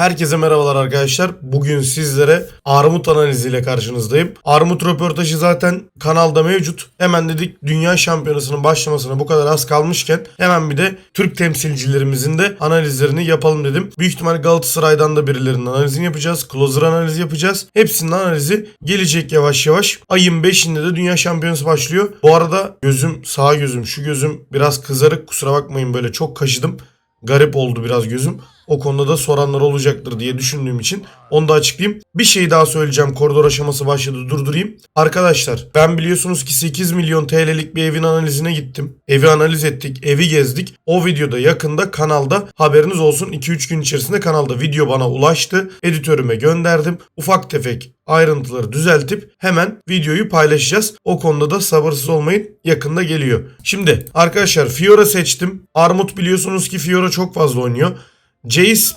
Herkese merhabalar arkadaşlar. Bugün sizlere armut analiziyle karşınızdayım. Armut röportajı zaten kanalda mevcut. Hemen dedik dünya şampiyonasının başlamasına bu kadar az kalmışken hemen bir de Türk temsilcilerimizin de analizlerini yapalım dedim. Büyük ihtimal Galatasaray'dan da birilerinin analizini yapacağız. Closer analizi yapacağız. Hepsinin analizi gelecek yavaş yavaş. Ayın 5'inde de dünya şampiyonası başlıyor. Bu arada gözüm sağ gözüm şu gözüm biraz kızarık kusura bakmayın böyle çok kaşıdım. Garip oldu biraz gözüm. O konuda da soranlar olacaktır diye düşündüğüm için onu da açıklayayım. Bir şey daha söyleyeceğim. Koridor aşaması başladı durdurayım. Arkadaşlar ben biliyorsunuz ki 8 milyon TL'lik bir evin analizine gittim. Evi analiz ettik. Evi gezdik. O videoda yakında kanalda haberiniz olsun. 2-3 gün içerisinde kanalda video bana ulaştı. Editörüme gönderdim. Ufak tefek ayrıntıları düzeltip hemen videoyu paylaşacağız. O konuda da sabırsız olmayın. Yakında geliyor. Şimdi arkadaşlar Fiora seçtim. Armut biliyorsunuz ki Fiora çok fazla oynuyor. Jace,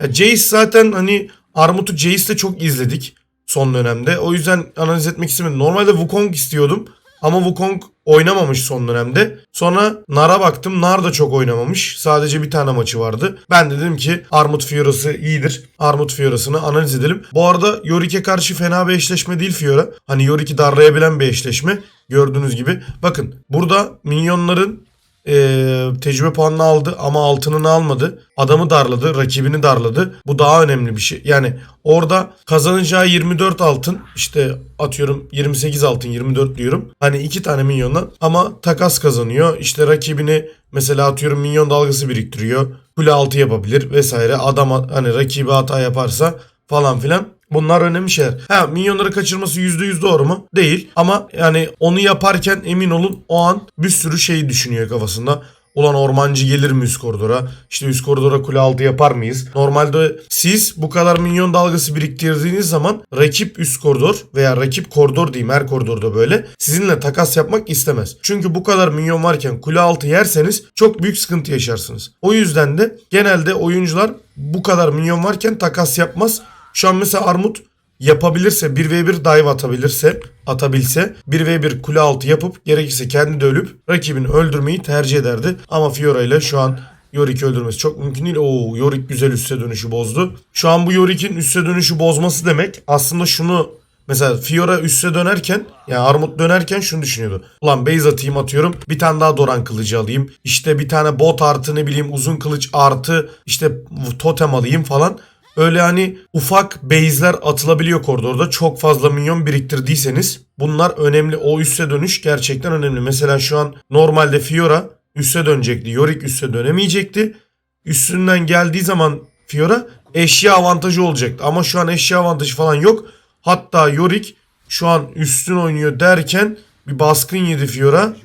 ya Jace zaten hani Armut'u Jace'de çok izledik son dönemde. O yüzden analiz etmek istemedim. Normalde Wukong istiyordum. Ama Wukong oynamamış son dönemde. Sonra Nar'a baktım. Nar da çok oynamamış. Sadece bir tane maçı vardı. Ben de dedim ki Armut Fiora'sı iyidir. Armut Fiora'sını analiz edelim. Bu arada Yorik'e karşı fena bir eşleşme değil Fiora. Hani Yorik'i darlayabilen bir eşleşme. Gördüğünüz gibi. Bakın burada minyonların ee, tecrübe puanını aldı ama altınını almadı. Adamı darladı, rakibini darladı. Bu daha önemli bir şey. Yani orada kazanacağı 24 altın işte atıyorum 28 altın 24 diyorum. Hani iki tane minyondan ama takas kazanıyor. İşte rakibini mesela atıyorum minyon dalgası biriktiriyor. Kule altı yapabilir vesaire. Adam hani rakibi hata yaparsa falan filan. Bunlar önemli şeyler. Ha minyonları kaçırması %100 doğru mu? Değil. Ama yani onu yaparken emin olun o an bir sürü şey düşünüyor kafasında. Ulan ormancı gelir mi üst koridora? İşte üst koridora kule altı yapar mıyız? Normalde siz bu kadar minyon dalgası biriktirdiğiniz zaman rakip üst koridor veya rakip koridor diyeyim her koridorda böyle sizinle takas yapmak istemez. Çünkü bu kadar minyon varken kule altı yerseniz çok büyük sıkıntı yaşarsınız. O yüzden de genelde oyuncular bu kadar minyon varken takas yapmaz. Şu an mesela Armut yapabilirse 1v1 dive atabilirse atabilse 1v1 kule altı yapıp gerekirse kendi de ölüp rakibini öldürmeyi tercih ederdi. Ama Fiora ile şu an Yorick'i öldürmesi çok mümkün değil. Oo Yorick güzel üste dönüşü bozdu. Şu an bu Yorick'in üste dönüşü bozması demek aslında şunu Mesela Fiora üste dönerken yani Armut dönerken şunu düşünüyordu. Ulan base atayım atıyorum. Bir tane daha Doran kılıcı alayım. İşte bir tane bot artı ne bileyim uzun kılıç artı işte totem alayım falan. Öyle hani ufak base'ler atılabiliyor koridorda. Çok fazla minyon biriktirdiyseniz bunlar önemli. O üste dönüş gerçekten önemli. Mesela şu an normalde Fiora üste dönecekti. Yorick üste dönemeyecekti. Üstünden geldiği zaman Fiora eşya avantajı olacaktı. Ama şu an eşya avantajı falan yok. Hatta Yorick şu an üstün oynuyor derken bir baskın yedi Fiora.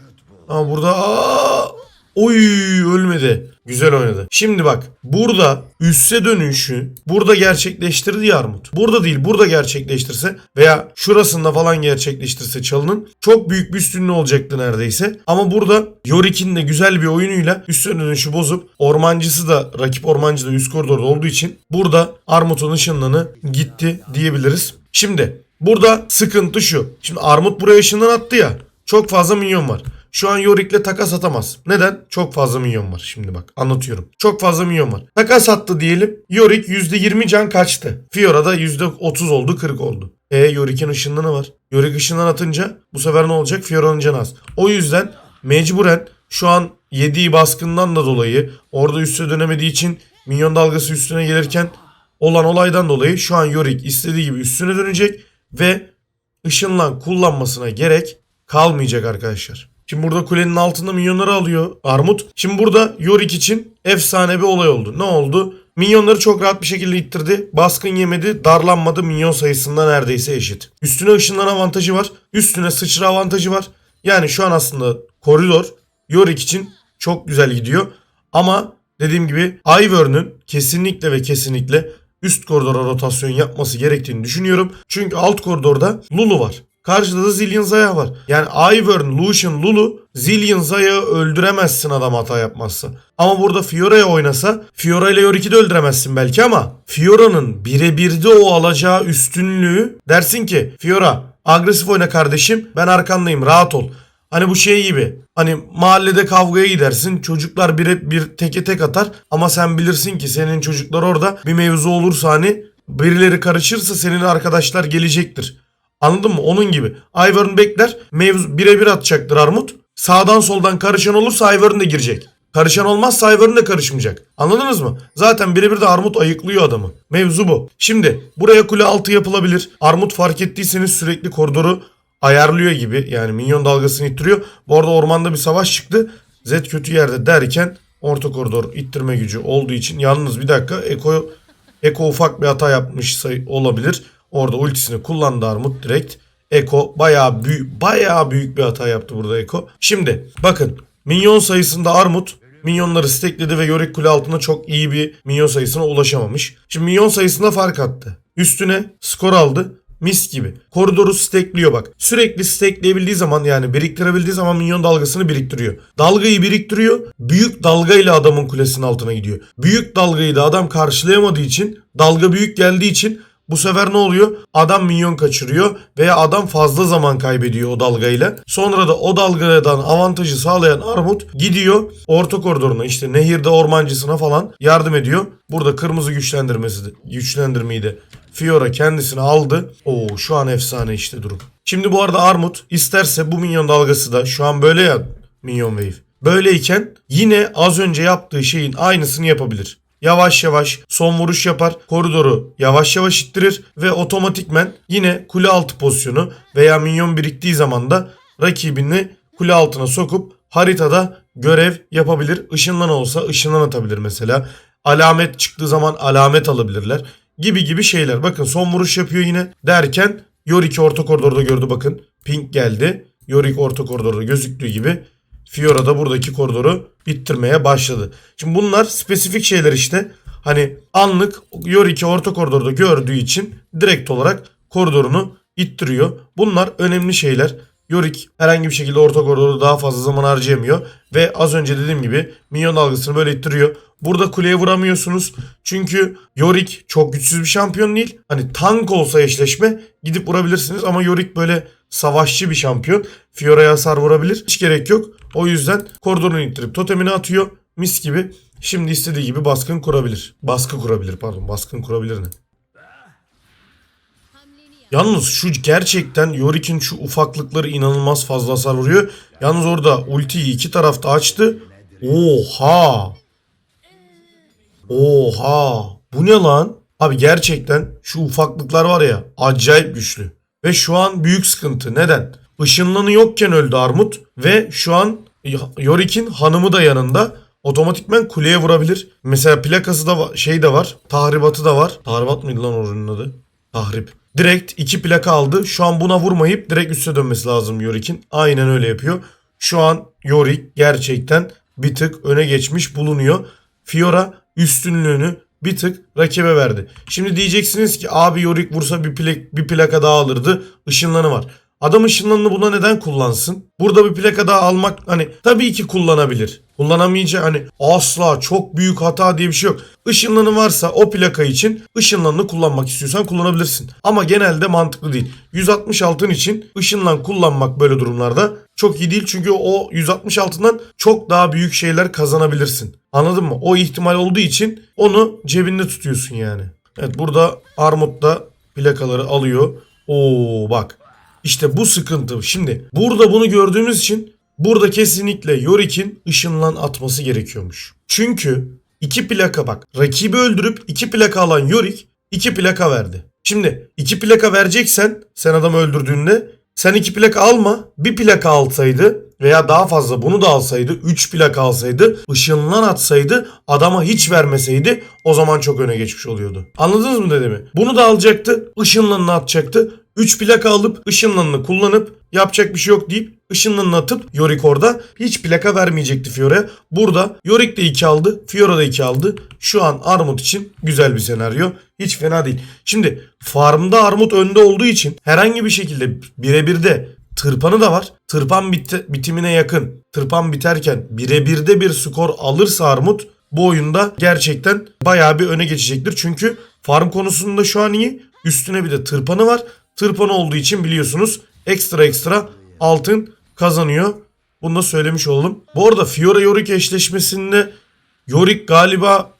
Ama burada aa, oy ölmedi. Güzel oynadı. Şimdi bak burada üste dönüşü burada gerçekleştirdi ya Armut. Burada değil burada gerçekleştirse veya şurasında falan gerçekleştirse çalının çok büyük bir üstünlüğü olacaktı neredeyse. Ama burada Yorick'in de güzel bir oyunuyla üste dönüşü bozup ormancısı da rakip ormancı da üst koridorda olduğu için burada Armut'un ışınlanı gitti diyebiliriz. Şimdi burada sıkıntı şu. Şimdi Armut buraya ışından attı ya. Çok fazla minyon var. Şu an Yorik'le takas atamaz. Neden? Çok fazla milyon var. Şimdi bak anlatıyorum. Çok fazla milyon var. Takas attı diyelim. Yorik %20 can kaçtı. Fiora da %30 oldu 40 oldu. E Yorik'in ışınlanı var. Yorik ışından atınca bu sefer ne olacak? Fiora'nın canı az. O yüzden mecburen şu an yediği baskından da dolayı orada üste dönemediği için milyon dalgası üstüne gelirken olan olaydan dolayı şu an Yorik istediği gibi üstüne dönecek ve ışınlan kullanmasına gerek kalmayacak arkadaşlar. Şimdi burada kulenin altında minyonları alıyor Armut. Şimdi burada Yorick için efsane bir olay oldu. Ne oldu? Minyonları çok rahat bir şekilde ittirdi. Baskın yemedi, darlanmadı. Minyon sayısında neredeyse eşit. Üstüne ışınlan avantajı var. Üstüne sıçra avantajı var. Yani şu an aslında koridor Yorick için çok güzel gidiyor. Ama dediğim gibi Ivern'ın kesinlikle ve kesinlikle üst koridora rotasyon yapması gerektiğini düşünüyorum. Çünkü alt koridorda Lulu var. Karşıda da Zillion Zaya var. Yani Ivern, Lucian, Lulu Zillion Zaya'yı öldüremezsin adam hata yapmazsa. Ama burada Fiora'ya oynasa Fiora ile Yorick'i de öldüremezsin belki ama Fiora'nın birebirde o alacağı üstünlüğü dersin ki Fiora agresif oyna kardeşim ben arkandayım rahat ol. Hani bu şey gibi Hani mahallede kavgaya gidersin. Çocuklar bir bir teke tek atar ama sen bilirsin ki senin çocuklar orada bir mevzu olursa hani birileri karışırsa senin arkadaşlar gelecektir. Anladın mı? Onun gibi. Ivern bekler. Mevzu birebir atacaktır Armut. Sağdan soldan karışan olursa Ivern de girecek. Karışan olmazsa Ivern de karışmayacak. Anladınız mı? Zaten birebir de Armut ayıklıyor adamı. Mevzu bu. Şimdi buraya kule altı yapılabilir. Armut fark ettiyseniz sürekli koridoru ayarlıyor gibi. Yani minyon dalgasını ittiriyor. Bu arada ormanda bir savaş çıktı. Zed kötü yerde derken orta koridor ittirme gücü olduğu için yalnız bir dakika Eko Eko ufak bir hata yapmış olabilir. Orada ultisini kullandı Armut direkt. Eko bayağı büyük bayağı büyük bir hata yaptı burada Eko. Şimdi bakın minyon sayısında Armut minyonları stekledi ve Yorick kule altında çok iyi bir minyon sayısına ulaşamamış. Şimdi minyon sayısında fark attı. Üstüne skor aldı. Mis gibi. Koridoru stekliyor bak. Sürekli stekleyebildiği zaman yani biriktirebildiği zaman minyon dalgasını biriktiriyor. Dalgayı biriktiriyor. Büyük dalgayla adamın kulesinin altına gidiyor. Büyük dalgayı da adam karşılayamadığı için dalga büyük geldiği için bu sefer ne oluyor? Adam minyon kaçırıyor veya adam fazla zaman kaybediyor o dalgayla. Sonra da o dalgadan avantajı sağlayan Armut gidiyor orta koridoruna işte nehirde ormancısına falan yardım ediyor. Burada kırmızı güçlendirmesi de, güçlendirmeyi de Fiora kendisini aldı. Oo şu an efsane işte durum. Şimdi bu arada Armut isterse bu minyon dalgası da şu an böyle ya minyon wave. Böyleyken yine az önce yaptığı şeyin aynısını yapabilir. Yavaş yavaş son vuruş yapar. Koridoru yavaş yavaş ittirir ve otomatikmen yine kule altı pozisyonu veya minyon biriktiği zaman da rakibini kule altına sokup haritada görev yapabilir. Işınlan olsa ışınlan atabilir mesela. Alamet çıktığı zaman alamet alabilirler. Gibi gibi şeyler. Bakın son vuruş yapıyor yine derken Yorick'i orta koridorda gördü bakın. Pink geldi. Yorick orta koridorda gözüktüğü gibi Fiora da buradaki koridoru ittirmeye başladı. Şimdi bunlar spesifik şeyler işte. Hani anlık Yorick'i orta koridorda gördüğü için direkt olarak koridorunu ittiriyor. Bunlar önemli şeyler. Yorick herhangi bir şekilde orta koridorda daha fazla zaman harcayamıyor. Ve az önce dediğim gibi minyon dalgasını böyle ittiriyor. Burada kuleye vuramıyorsunuz. Çünkü Yorick çok güçsüz bir şampiyon değil. Hani tank olsa eşleşme gidip vurabilirsiniz. Ama Yorick böyle savaşçı bir şampiyon. Fiora'ya hasar vurabilir. Hiç gerek yok. O yüzden koridorunu ittirip totemini atıyor. Mis gibi. Şimdi istediği gibi baskın kurabilir. Baskı kurabilir pardon. Baskın kurabilir ne? Yalnız şu gerçekten Yorick'in şu ufaklıkları inanılmaz fazla hasar vuruyor. Yalnız orada ultiyi iki tarafta açtı. Oha! Oha! Bu ne lan? Abi gerçekten şu ufaklıklar var ya acayip güçlü. Ve şu an büyük sıkıntı. Neden? Işınlanı yokken öldü Armut. Ve şu an Yorick'in hanımı da yanında. Otomatikmen kuleye vurabilir. Mesela plakası da şey de var. Tahribatı da var. Tahribat mıydı lan oranın adı? Tahrip. Direkt iki plaka aldı. Şu an buna vurmayıp direkt üste dönmesi lazım Yorick'in. Aynen öyle yapıyor. Şu an Yorick gerçekten bir tık öne geçmiş bulunuyor. Fiora üstünlüğünü bir tık rakibe verdi. Şimdi diyeceksiniz ki abi Yorick vursa bir, plak, bir plaka daha alırdı. Işınlanı var. Adam ışınlanını buna neden kullansın? Burada bir plaka daha almak hani tabii ki kullanabilir. Kullanamayacağı hani asla çok büyük hata diye bir şey yok. Işınlanı varsa o plaka için ışınlanını kullanmak istiyorsan kullanabilirsin. Ama genelde mantıklı değil. 160 altın için ışınlan kullanmak böyle durumlarda çok iyi değil. Çünkü o 160 altından çok daha büyük şeyler kazanabilirsin. Anladın mı? O ihtimal olduğu için onu cebinde tutuyorsun yani. Evet burada Armut da plakaları alıyor. Oo bak. İşte bu sıkıntı. Şimdi burada bunu gördüğümüz için burada kesinlikle Yorick'in ışınlan atması gerekiyormuş. Çünkü iki plaka bak rakibi öldürüp iki plaka alan Yorick iki plaka verdi. Şimdi iki plaka vereceksen sen adamı öldürdüğünde sen iki plaka alma bir plaka alsaydı veya daha fazla bunu da alsaydı 3 plaka alsaydı ışınlan atsaydı adama hiç vermeseydi o zaman çok öne geçmiş oluyordu. Anladınız mı dediğimi? Bunu da alacaktı ışınlanını atacaktı 3 plaka alıp ışınlanını kullanıp yapacak bir şey yok deyip ışınlanını atıp Yorick orada hiç plaka vermeyecekti Fiora'ya. Burada Yorick de 2 aldı. Fiora da 2 aldı. Şu an Armut için güzel bir senaryo. Hiç fena değil. Şimdi farmda Armut önde olduğu için herhangi bir şekilde birebir de tırpanı da var. Tırpan bit- bitimine yakın. Tırpan biterken birebirde bir skor alırsa Armut bu oyunda gerçekten bayağı bir öne geçecektir. Çünkü farm konusunda şu an iyi. Üstüne bir de tırpanı var. Tırpanı olduğu için biliyorsunuz ekstra ekstra altın kazanıyor. Bu Bunu da söylemiş oldum. Bu arada Fiora Yorick eşleşmesinde Yorick galiba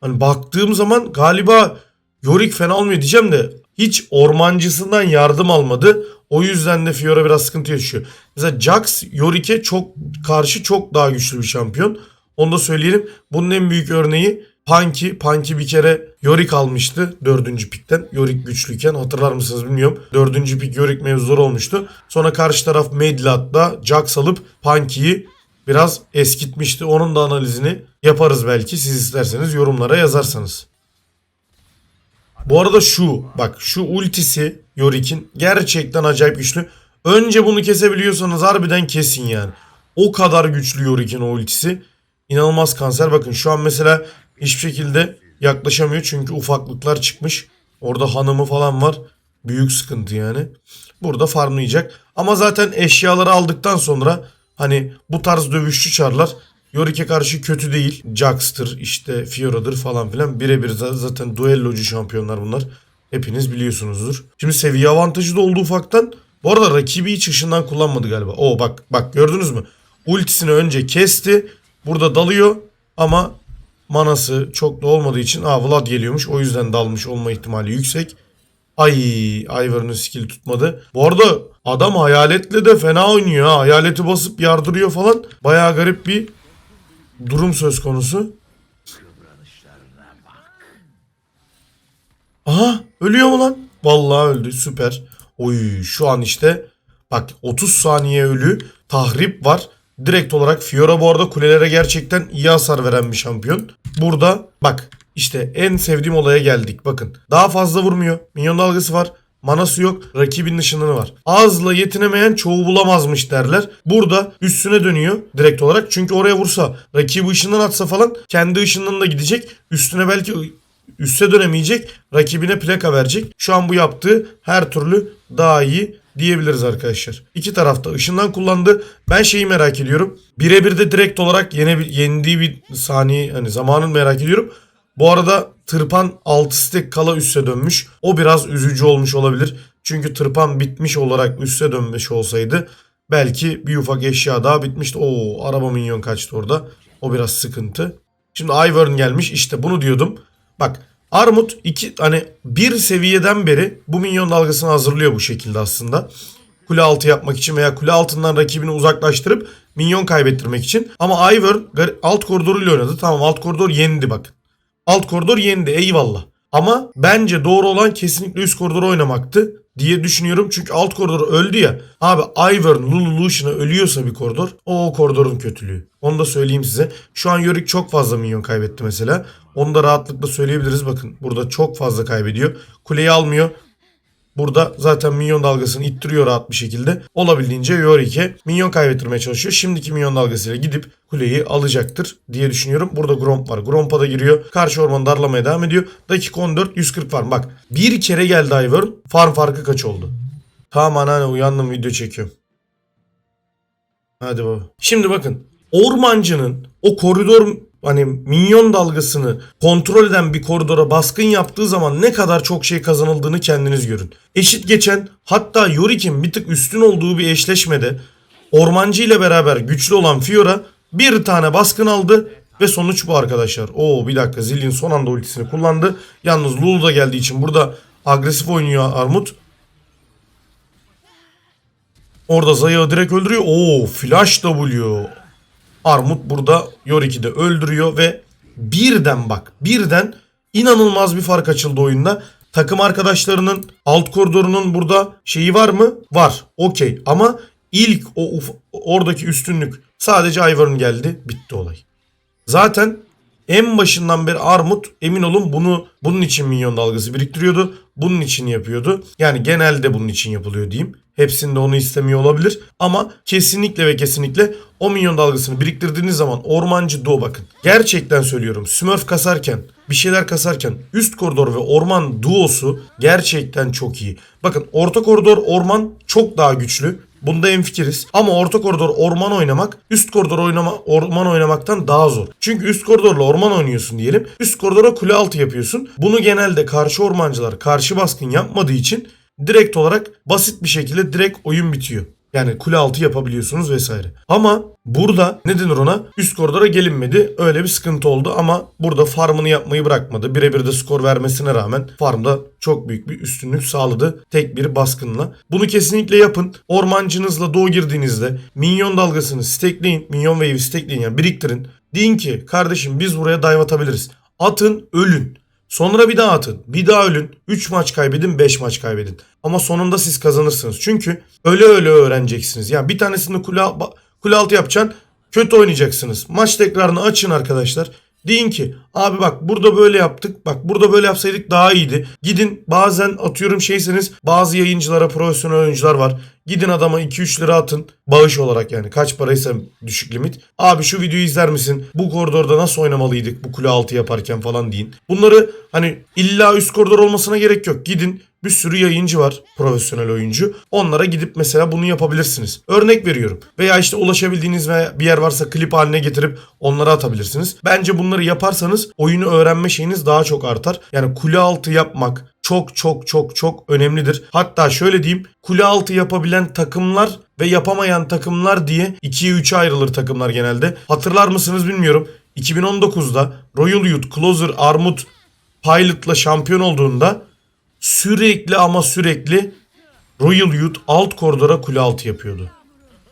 hani baktığım zaman galiba Yorick fena olmuyor diyeceğim de hiç ormancısından yardım almadı. O yüzden de Fiora biraz sıkıntı yaşıyor. Mesela Jax Yorick'e çok karşı çok daha güçlü bir şampiyon. Onu da söyleyelim. Bunun en büyük örneği Punky. Punky bir kere Yorick almıştı dördüncü pikten. Yorick güçlüyken hatırlar mısınız bilmiyorum. Dördüncü pik Yorick mevzuları olmuştu. Sonra karşı taraf Medlat'la Jax alıp Punky'yi biraz eskitmişti. Onun da analizini yaparız belki. Siz isterseniz yorumlara yazarsanız. Bu arada şu bak şu ultisi Yorick'in gerçekten acayip güçlü. Önce bunu kesebiliyorsanız harbiden kesin yani. O kadar güçlü Yorick'in o ultisi. İnanılmaz kanser. Bakın şu an mesela hiçbir şekilde yaklaşamıyor çünkü ufaklıklar çıkmış. Orada hanımı falan var. Büyük sıkıntı yani. Burada farmlayacak. Ama zaten eşyaları aldıktan sonra hani bu tarz dövüşçü çarlar Yorick'e karşı kötü değil. Jax'tır işte Fiora'dır falan filan. Birebir za- zaten duellocu şampiyonlar bunlar. Hepiniz biliyorsunuzdur. Şimdi seviye avantajı da oldu ufaktan. Bu arada rakibi hiç ışından kullanmadı galiba. Oo bak bak gördünüz mü? Ultisini önce kesti. Burada dalıyor ama manası çok da olmadığı için aa Vlad geliyormuş. O yüzden dalmış olma ihtimali yüksek. Ay Ivor'un skill tutmadı. Bu arada adam hayaletle de fena oynuyor ha. Hayaleti basıp yardırıyor falan. Bayağı garip bir durum söz konusu. Aha ölüyor mu lan? Vallahi öldü süper. Oy şu an işte bak 30 saniye ölü tahrip var. Direkt olarak Fiora bu arada kulelere gerçekten iyi hasar veren bir şampiyon. Burada bak işte en sevdiğim olaya geldik bakın. Daha fazla vurmuyor. Minyon dalgası var. Manası yok. Rakibin ışınını var. Ağızla yetinemeyen çoğu bulamazmış derler. Burada üstüne dönüyor direkt olarak. Çünkü oraya vursa rakibi ışından atsa falan kendi ışından da gidecek. Üstüne belki üste dönemeyecek. Rakibine plaka verecek. Şu an bu yaptığı her türlü daha iyi diyebiliriz arkadaşlar. İki tarafta ışından kullandı. Ben şeyi merak ediyorum. Birebir de direkt olarak yene, yendiği bir saniye hani zamanın merak ediyorum. Bu arada tırpan 6 stek kala üste dönmüş. O biraz üzücü olmuş olabilir. Çünkü tırpan bitmiş olarak üste dönmüş olsaydı belki bir ufak eşya daha bitmişti. Oo araba minyon kaçtı orada. O biraz sıkıntı. Şimdi Ivern gelmiş. İşte bunu diyordum. Bak Armut iki hani bir seviyeden beri bu minyon dalgasını hazırlıyor bu şekilde aslında. Kule altı yapmak için veya kule altından rakibini uzaklaştırıp minyon kaybettirmek için. Ama gar- alt koridoruyla oynadı. Tamam alt koridor yendi bakın. Alt koridor yendi eyvallah. Ama bence doğru olan kesinlikle üst koridoru oynamaktı diye düşünüyorum. Çünkü alt koridor öldü ya. Abi Ivern, Lulu, Lucian'a ölüyorsa bir koridor o, o koridorun kötülüğü. Onu da söyleyeyim size. Şu an Yorick çok fazla minyon kaybetti mesela. Onu da rahatlıkla söyleyebiliriz. Bakın burada çok fazla kaybediyor. Kuleyi almıyor. Burada zaten minyon dalgasını ittiriyor rahat bir şekilde. Olabildiğince Yorick'e minyon kaybettirmeye çalışıyor. Şimdiki minyon dalgasıyla gidip kuleyi alacaktır diye düşünüyorum. Burada Gromp var. Gromp'a da giriyor. Karşı ormanı darlamaya devam ediyor. Dakika 14 140 farm. Bak bir kere geldi Ivern. Farm farkı kaç oldu? Tamam anneanne uyandım video çekiyorum. Hadi baba. Şimdi bakın ormancının o koridor hani minyon dalgasını kontrol eden bir koridora baskın yaptığı zaman ne kadar çok şey kazanıldığını kendiniz görün. Eşit geçen hatta Yorick'in bir tık üstün olduğu bir eşleşmede ormancı ile beraber güçlü olan Fiora bir tane baskın aldı ve sonuç bu arkadaşlar. Oo bir dakika Zillion son anda ultisini kullandı. Yalnız Lulu da geldiği için burada agresif oynuyor Armut. Orada Zaya'yı direkt öldürüyor. Oo flash W. Armut burada Yorick'i de öldürüyor ve birden bak birden inanılmaz bir fark açıldı oyunda. Takım arkadaşlarının alt koridorunun burada şeyi var mı? Var. Okey ama ilk o uf- oradaki üstünlük sadece Ivern geldi. Bitti olay. Zaten en başından beri Armut emin olun bunu bunun için minyon dalgası biriktiriyordu. Bunun için yapıyordu. Yani genelde bunun için yapılıyor diyeyim. Hepsinde onu istemiyor olabilir. Ama kesinlikle ve kesinlikle o minyon dalgasını biriktirdiğiniz zaman ormancı do bakın. Gerçekten söylüyorum. Smurf kasarken bir şeyler kasarken üst koridor ve orman duosu gerçekten çok iyi. Bakın orta koridor orman çok daha güçlü. Bunda enfikiriz. Ama orta koridor orman oynamak üst koridor oynama, orman oynamaktan daha zor. Çünkü üst koridorla orman oynuyorsun diyelim. Üst koridora kule altı yapıyorsun. Bunu genelde karşı ormancılar karşı baskın yapmadığı için direkt olarak basit bir şekilde direkt oyun bitiyor. Yani kule altı yapabiliyorsunuz vesaire. Ama burada ne denir ona? Üst koridora gelinmedi. Öyle bir sıkıntı oldu ama burada farmını yapmayı bırakmadı. Birebir de skor vermesine rağmen farmda çok büyük bir üstünlük sağladı. Tek bir baskınla. Bunu kesinlikle yapın. Ormancınızla doğu girdiğinizde minyon dalgasını stekleyin. Minyon wave'i stekleyin yani biriktirin. Deyin ki kardeşim biz buraya dive atabiliriz. Atın ölün. Sonra bir daha atın. Bir daha ölün. 3 maç kaybedin 5 maç kaybedin. Ama sonunda siz kazanırsınız. Çünkü öyle öyle öğreneceksiniz. Yani bir tanesini kule, kule altı yapacaksın. Kötü oynayacaksınız. Maç tekrarını açın arkadaşlar. Deyin ki abi bak burada böyle yaptık. Bak burada böyle yapsaydık daha iyiydi. Gidin bazen atıyorum şeyseniz bazı yayıncılara profesyonel oyuncular var. Gidin adama 2-3 lira atın. Bağış olarak yani kaç paraysa düşük limit. Abi şu videoyu izler misin? Bu koridorda nasıl oynamalıydık bu kule altı yaparken falan deyin. Bunları hani illa üst koridor olmasına gerek yok. Gidin bir sürü yayıncı var profesyonel oyuncu. Onlara gidip mesela bunu yapabilirsiniz. Örnek veriyorum. Veya işte ulaşabildiğiniz ve bir yer varsa klip haline getirip onlara atabilirsiniz. Bence bunları yaparsanız oyunu öğrenme şeyiniz daha çok artar. Yani kule altı yapmak çok çok çok çok önemlidir. Hatta şöyle diyeyim kule altı yapabilen takımlar ve yapamayan takımlar diye 2'ye 3'e ayrılır takımlar genelde. Hatırlar mısınız bilmiyorum. 2019'da Royal Youth, Closer, Armut Pilot'la şampiyon olduğunda sürekli ama sürekli Royal Youth alt koridora kule altı yapıyordu.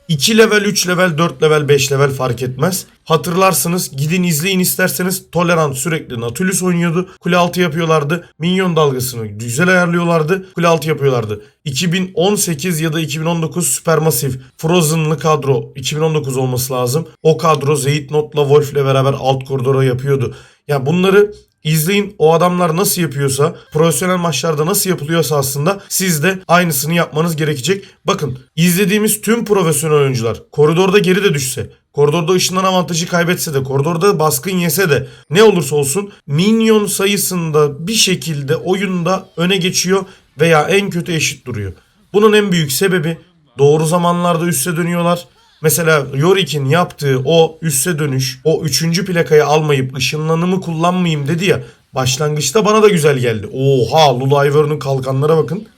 2 level, 3 level, 4 level, 5 level fark etmez. Hatırlarsınız gidin izleyin isterseniz Tolerant sürekli Nautilus oynuyordu. Kule altı yapıyorlardı. Minyon dalgasını güzel ayarlıyorlardı. Kule altı yapıyorlardı. 2018 ya da 2019 Supermassive Frozen'lı kadro 2019 olması lazım. O kadro Zeyt Not'la Wolf'le beraber alt koridora yapıyordu. Yani bunları İzleyin o adamlar nasıl yapıyorsa, profesyonel maçlarda nasıl yapılıyorsa aslında siz de aynısını yapmanız gerekecek. Bakın izlediğimiz tüm profesyonel oyuncular koridorda geri de düşse, koridorda ışınlan avantajı kaybetse de, koridorda baskın yese de ne olursa olsun minyon sayısında bir şekilde oyunda öne geçiyor veya en kötü eşit duruyor. Bunun en büyük sebebi doğru zamanlarda üste dönüyorlar. Mesela Yorik'in yaptığı o üsse dönüş, o üçüncü plakayı almayıp ışınlanımı kullanmayayım dedi ya. Başlangıçta bana da güzel geldi. Oha Lul Ivor'un kalkanlara bakın.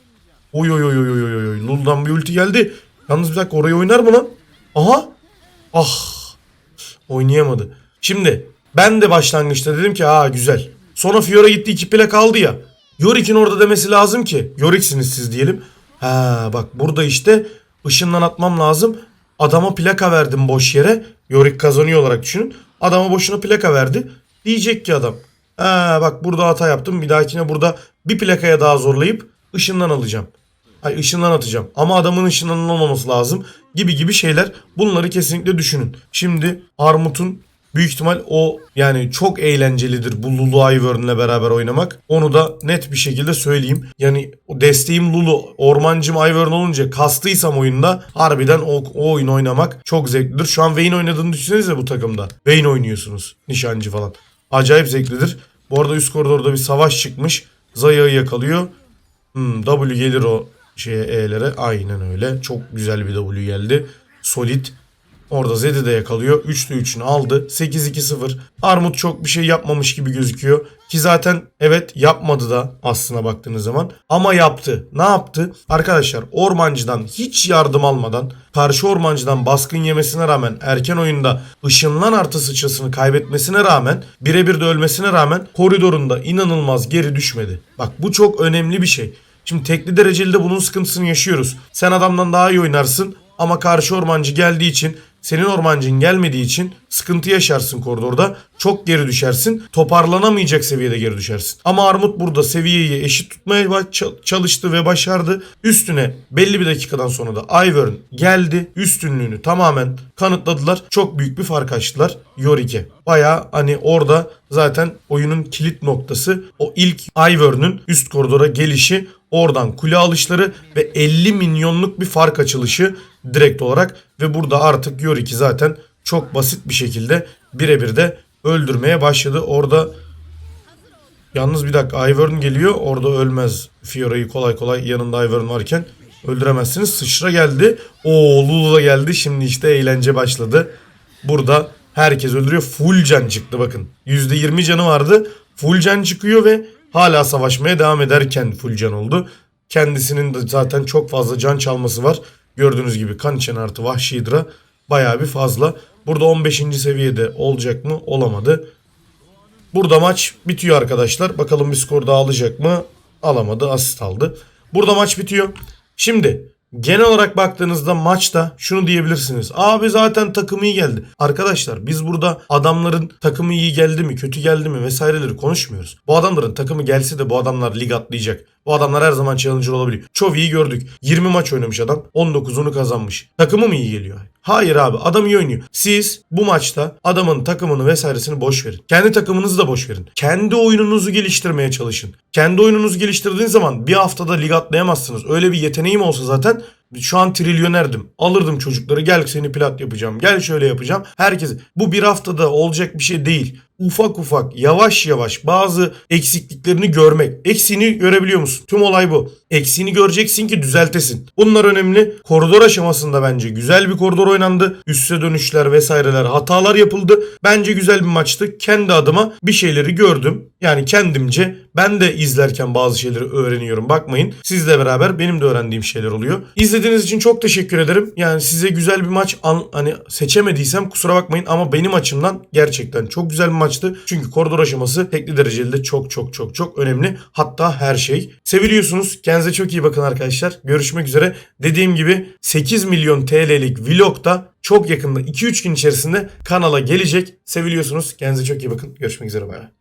Oy oy oy oy oy oy. Lul'dan bir ulti geldi. Yalnız bir dakika orayı oynar mı lan? Aha. Ah. Oynayamadı. Şimdi ben de başlangıçta dedim ki ha güzel. Sonra Fiora gitti iki plak aldı ya. Yorik'in orada demesi lazım ki. Yorik'siniz siz diyelim. Ha bak burada işte ışından atmam lazım. Adama plaka verdim boş yere. Yorik kazanıyor olarak düşünün. Adama boşuna plaka verdi. Diyecek ki adam. Ha bak burada hata yaptım. Bir dahakine burada bir plakaya daha zorlayıp ışından alacağım. Ay ışından atacağım. Ama adamın ışından olmaması lazım. Gibi gibi şeyler. Bunları kesinlikle düşünün. Şimdi Armut'un büyük ihtimal o yani çok eğlencelidir bu Lulu Ivern'le beraber oynamak. Onu da net bir şekilde söyleyeyim. Yani o desteğim Lulu, ormancım Ivern olunca kastıysam oyunda harbiden o, o oyun oynamak çok zevklidir. Şu an Vayne oynadığını düşünsenize bu takımda. Vayne oynuyorsunuz. Nişancı falan. Acayip zevklidir. Bu arada üst koridorda bir savaş çıkmış. Zaya'yı yakalıyor. Hmm, W gelir o şeye E'lere. Aynen öyle. Çok güzel bir W geldi. Solid. Orada Zed'i de yakalıyor. 3'lü 3'ünü aldı. 8-2-0. Armut çok bir şey yapmamış gibi gözüküyor. Ki zaten evet yapmadı da aslına baktığınız zaman. Ama yaptı. Ne yaptı? Arkadaşlar ormancıdan hiç yardım almadan karşı ormancıdan baskın yemesine rağmen erken oyunda ışınlan artı sıçrasını kaybetmesine rağmen birebir de ölmesine rağmen koridorunda inanılmaz geri düşmedi. Bak bu çok önemli bir şey. Şimdi tekli dereceli de bunun sıkıntısını yaşıyoruz. Sen adamdan daha iyi oynarsın ama karşı ormancı geldiği için senin ormancın gelmediği için sıkıntı yaşarsın koridorda. Çok geri düşersin. Toparlanamayacak seviyede geri düşersin. Ama Armut burada seviyeyi eşit tutmaya çalıştı ve başardı. Üstüne belli bir dakikadan sonra da Ivern geldi. Üstünlüğünü tamamen kanıtladılar. Çok büyük bir fark açtılar Yorik'e. Baya hani orada zaten oyunun kilit noktası o ilk Ivern'ün üst koridora gelişi Oradan kule alışları ve 50 milyonluk bir fark açılışı direkt olarak ve burada artık Yorik'i zaten çok basit bir şekilde birebir de öldürmeye başladı. Orada yalnız bir dakika Ivern geliyor orada ölmez Fiora'yı kolay kolay yanında Ivern varken öldüremezsiniz. Sıçra geldi. O Lulu da geldi. Şimdi işte eğlence başladı. Burada herkes öldürüyor. Full can çıktı bakın. %20 canı vardı. Full can çıkıyor ve hala savaşmaya devam ederken full can oldu. Kendisinin de zaten çok fazla can çalması var. Gördüğünüz gibi kan içen artı vahşi hidra bayağı bir fazla. Burada 15. seviyede olacak mı? Olamadı. Burada maç bitiyor arkadaşlar. Bakalım bir skor daha alacak mı? Alamadı. Asist aldı. Burada maç bitiyor. Şimdi genel olarak baktığınızda maçta şunu diyebilirsiniz. Abi zaten takım iyi geldi. Arkadaşlar biz burada adamların takımı iyi geldi mi, kötü geldi mi vesaireleri konuşmuyoruz. Bu adamların takımı gelse de bu adamlar lig atlayacak. Bu adamlar her zaman challenger olabiliyor. Çok iyi gördük. 20 maç oynamış adam. 19'unu kazanmış. Takımı mı iyi geliyor? Hayır abi adam iyi oynuyor. Siz bu maçta adamın takımını vesairesini boş verin. Kendi takımınızı da boş verin. Kendi oyununuzu geliştirmeye çalışın. Kendi oyununuzu geliştirdiğiniz zaman bir haftada lig atlayamazsınız. Öyle bir yeteneğim olsa zaten şu an trilyonerdim. Alırdım çocukları gel seni plat yapacağım. Gel şöyle yapacağım. Herkes bu bir haftada olacak bir şey değil. Ufak ufak yavaş yavaş bazı eksikliklerini görmek. Eksiğini görebiliyor musun? Tüm olay bu. Eksiğini göreceksin ki düzeltesin. Bunlar önemli. Koridor aşamasında bence güzel bir koridor oynandı. Üste dönüşler vesaireler hatalar yapıldı. Bence güzel bir maçtı. Kendi adıma bir şeyleri gördüm. Yani kendimce ben de izlerken bazı şeyleri öğreniyorum. Bakmayın sizle beraber benim de öğrendiğim şeyler oluyor. İzlediğiniz için çok teşekkür ederim. Yani size güzel bir maç an, hani seçemediysem kusura bakmayın ama benim açımdan gerçekten çok güzel bir maçtı. Çünkü koridor aşaması tekli dereceli de çok çok çok çok önemli. Hatta her şey. Seviliyorsunuz. Kendinize çok iyi bakın arkadaşlar. Görüşmek üzere. Dediğim gibi 8 milyon TL'lik vlog da çok yakında 2-3 gün içerisinde kanala gelecek. Seviliyorsunuz. Kendinize çok iyi bakın. Görüşmek üzere. Bay bay.